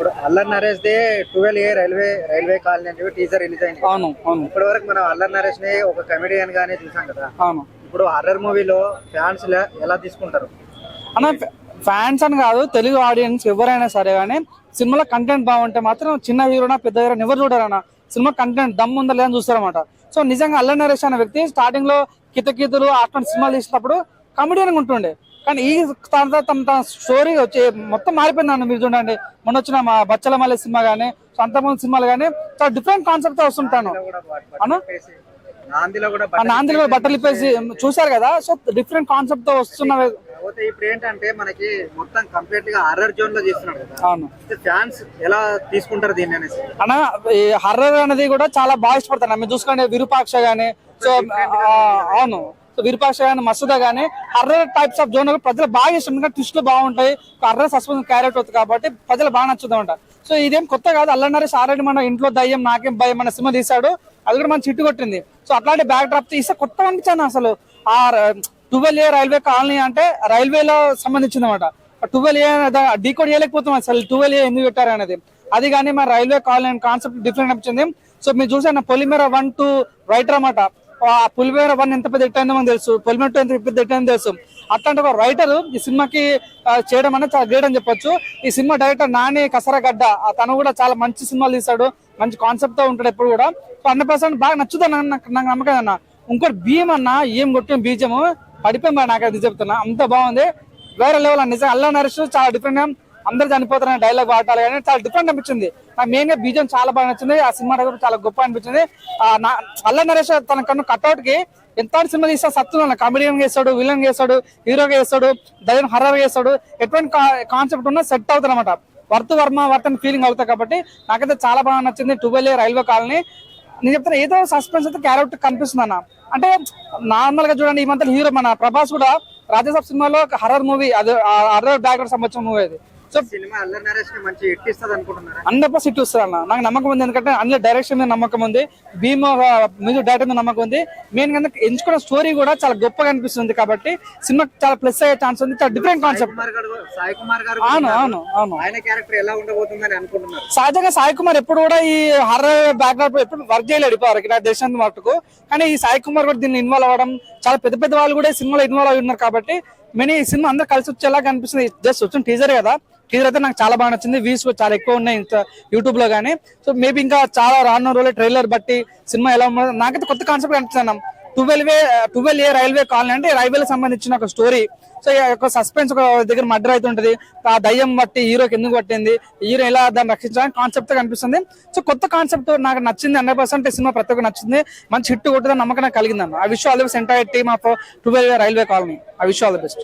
ఇప్పుడు Allari Naresh the twelve A railway railway colony అని teaser release అయింది. అవును అవును. ఇప్పటి వరకు మనం అల్లర్ నరేష్ని ఒక కమెడియన్ గానే చూసాం కదా. అవును. ఇప్పుడు హర్రర్ మూవీలో ఫ్యాన్స్ ఎలా తీసుకుంటారు? అన్న ఫ్యాన్స్ అని కాదు తెలుగు ఆడియన్స్ ఎవరైనా సరే కానీ సినిమాలో కంటెంట్ బాగుంటే మాత్రం చిన్న హీరోనా పెద్ద హీరో ఎవరు చూడరన్న సినిమా కంటెంట్ దమ్ ఉందా లేదని చూస్తారన్నమాట. సో నిజంగా అల్ల నరేష్ అనే వ్యక్తి స్టార్టింగ్లో కితకితులు అట్లాంటి సినిమాలు తీసినప్పుడు కమెడియన్ ఉంటుండే. కానీ ఈ తన తన స్టోరీ వచ్చి మొత్తం మారిపోయింది అన్న మీరు చూడండి. మొన్న వచ్చిన మా బచ్చల మల్లె సినిమా కానీ అంతమంది సినిమాలు కానీ చాలా డిఫరెంట్ కాన్సెప్ట్తో వస్తుంటాను? ఇప్పేసి, నాందిలో కూడా బట్టలు ఇప్పేసి చూసారు కదా? సో డిఫరెంట్ కాన్సెప్ట్తో వస్తున్న కాకపోతే ఇప్పుడు ఏంటంటే మనకి మొత్తం కంప్లీట్గా హర్రర్ జోన్లో చేస్తున్నాడు కదా. అవును. ఫ్యాన్స్ ఎలా తీసుకుంటారు దీన్ని అనేసి? అన్న ఈ హర్రర్ అనేది కూడా చాలా బాగా ఇష్టపడతాను. మీరు చూసుకోండి విరూపాక్ష గానీ సో అవును. విరూపాక్ష కానీ మసూద కానీ అర్రర్ టైప్స్ ఆఫ్ జోన్ ప్రజలు బాగా ఇష్టం ఎందుకంటే ట్విస్ట్లు బాగుంటాయి. అర్రర్ సస్పెన్స్ క్యారెక్ట్ అవుతుంది కాబట్టి ప్రజలు బాగా నచ్చుతూ సో ఇదేం కొత్త కాదు. అల్లనరేష్ ఆల్రెడీ మన ఇంట్లో దయ్యం నాకేం భయం మన సినిమా తీశాడు. అది కూడా మన చిట్టు కొట్టింది. సో అట్లాంటి బ్యాక్ డ్రాప్ తీస్తే కొత్త అనిపించాను అసలు. ఆ ట్వెల్వ్ ఏ రైల్వే కాలనీ అంటే రైల్వేలో సంబంధించింది అనమాట ట్వెల్వ్ ఏ డీకోడ్ చేయలేకపోతున్నాం అసలు. ట్వెల్వ్ ఏ ఎందుకు పెట్టారు అనేది. అది కానీ మన రైల్వే కాలనీ కాన్సెప్ట్ డిఫరెంట్ అనిపించింది. సో మీరు చూసాను పొలిమేర వన్ టూ రైటర్ అనమాట ఆ వన్ ఎంత పెద్ద హిట్ అయిందో మనకు తెలుసు. పొలిమేర టూ ఎంత పెద్ద హిట్ అయిందో తెలుసు. అట్లాంటి ఒక రైటర్ ఈ సినిమాకి చేయడం అనేది చాలా గ్రేట్ అని చెప్పొచ్చు. ఈ సినిమా డైరెక్టర్ నాని కసరగడ్డ తను కూడా చాలా మంచి సినిమాలు తీస్తాడు మంచి కాన్సెప్ట్తో ఉంటాడు ఎప్పుడు కూడా. హండ్రెడ్ పర్సెంట్ బాగా నచ్చుతాను నాకు నమ్మకం అన్న ఇంకోటి భీమ్ అన్న ఏం కొట్టిన బీజము. పడిపోయింది నాకు అది చెప్తున్నా. అంత బాగుంది. వేరే లెవెల్ నిజం అల్లా నరేష్ చాలా డిఫరెంట్ అందరు చనిపోతారనే డైలాగ్ వాడాలి కానీ చాలా డిఫరెంట్ అనిపించింది నాకు మెయిన్గా బీజం చాలా బాగా నచ్చింది ఆ సినిమా కూడా చాలా గొప్ప అనిపించింది ఆ నా అల్లా నరేష్ తన కన్ను కట్అవుట్కి ఎంత సినిమా తీస్తా సత్తున్నా కామెడియన్ చేస్తాడు విలన్ చేస్తాడు హీరోగా చేస్తాడు దయన్ హర్రర్ చేస్తాడు ఎటువంటి కాన్సెప్ట్ ఉన్నా సెట్ అవుతుంది అనమాట వర్త్ వర్మ వర్త్ అని ఫీలింగ్ అవుతాయి కాబట్టి నాకైతే చాలా బాగా నచ్చింది ట్వెల్వ్ రైల్వే కాలనీ నేను చెప్తాను ఏదో సస్పెన్స్ అయితే క్యారెక్టర్ కనిపిస్తుంది అన్న అంటే నార్మల్గా చూడండి ఈ మధ్య హీరో మన ప్రభాస్ కూడా రాజ్యసభ సినిమాలో హర్రర్ మూవీ అది హర్రర్ బ్యాక్గ్రౌండ్ సంబంధించిన మూవీ అది ఇస్తుంది హండ్రెడ్ పర్సెంట్ హిట్ వస్తుంది అన్న. నాకు నమ్మకం ఉంది ఎందుకంటే అందులో డైరెక్షన్ మీద నమ్మకం ఉంది. భీమ్ మ్యూజిక్ డైరెక్టర్ మీద నమ్మకం ఉంది. మెయిన్గా ఎంచుకున్న స్టోరీ కూడా చాలా గొప్పగా అనిపిస్తుంది కాబట్టి సినిమా చాలా ప్లస్ అయ్యే ఛాన్స్ ఉంది. చాలా డిఫరెంట్ కాన్సెప్ట్ సాయి కుమార్ గారు అవును కూడా అవును అవును. ఆయన క్యారెక్టర్ ఎలా ఉండబోతుందని అనుకుంటున్నారు? సహజంగా సాయి కుమార్ ఎప్పుడు కూడా ఈ హర్రర్ బ్యాక్గ్రౌండ్ ఎప్పుడు వర్క్ చేయలేడు ఇప్పటివరకు నా దేశానికి మట్టుకు కానీ ఈ సాయి కుమార్ కూడా దీన్ని ఇన్వాల్వ్ అవ్వడం చాలా పెద్ద పెద్ద వాళ్ళు కూడా సినిమాలో ఇన్వాల్వ్ అయి ఉన్నారు కాబట్టి మెయిన్ ఈ సినిమా అందరూ కలిసి వచ్చేలా కనిపిస్తుంది జస్ట్ వచ్చిన టీజర్ కదా. టీజర్ అయితే నాకు చాలా బాగా నచ్చింది. వ్యూస్ చాలా ఎక్కువ ఉన్నాయి యూట్యూబ్లో కానీ సో మేబీ ఇంకా చాలా రానున్న రోజులు ట్రైలర్ బట్టి సినిమా ఎలా ఉందో నాకైతే కొత్త కాన్సెప్ట్ కనిపిస్తున్నాం ట్వెల్వ్ వే ట్వెల్వ్ ఏ రైల్వే కాలనీ అంటే రైల్వేకి సంబంధించిన ఒక స్టోరీ సో ఒక సస్పెన్స్ ఒక దగ్గర మర్డర్ అవుతుంటది ఆ దయ్యం బట్టి హీరోకి ఎందుకు పట్టింది? హీరో ఎలా దాన్ని రక్షించాలని కాన్సెప్ట్ కనిపిస్తుంది. సో కొత్త కాన్సెప్ట్ నాకు నచ్చింది హండ్రెడ్ పర్సెంట్ సినిమా ప్రతి ఒక్కరు నచ్చింది. మంచి హిట్ కొట్టుదని నమ్మకం నాకు కలిగిందన్న ఆ విషయం all the best entire team of twelve railway colony ఆ విషయం ఆల్ ది బెస్ట్